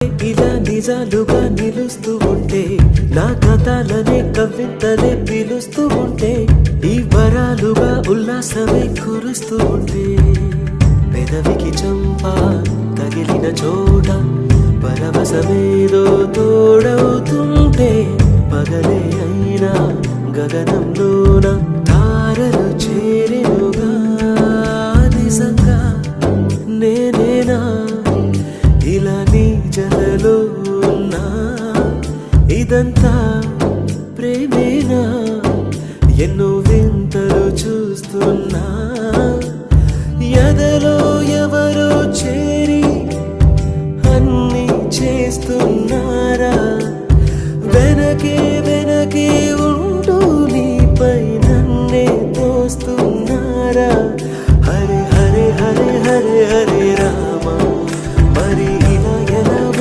ఇలా నిజాలుగా నిలుస్తూ ఉంటే నా కథలనే కవితలే పిలుస్తూ ఉంటే ఈ వరాలుగా ఉల్లాసమే కురుస్తూ ఉంటే. పెదవికి చంపా తగిలిన చోట పరవశమేదో తోడవుతుంటే పగలే అయినా గగనంలోన తారలు చేరినుగా. నిజంగా నేను బాధలో ఉన్నా ఇదంతా ప్రేమేనా? ఎన్నో వింతలు చూస్తున్నా ఎదలో ఎవరో చేరి అన్ని చేస్తున్నారా? వెనకే వెనకే ఉంటూ నీపై నన్నే తోస్తున్నారా?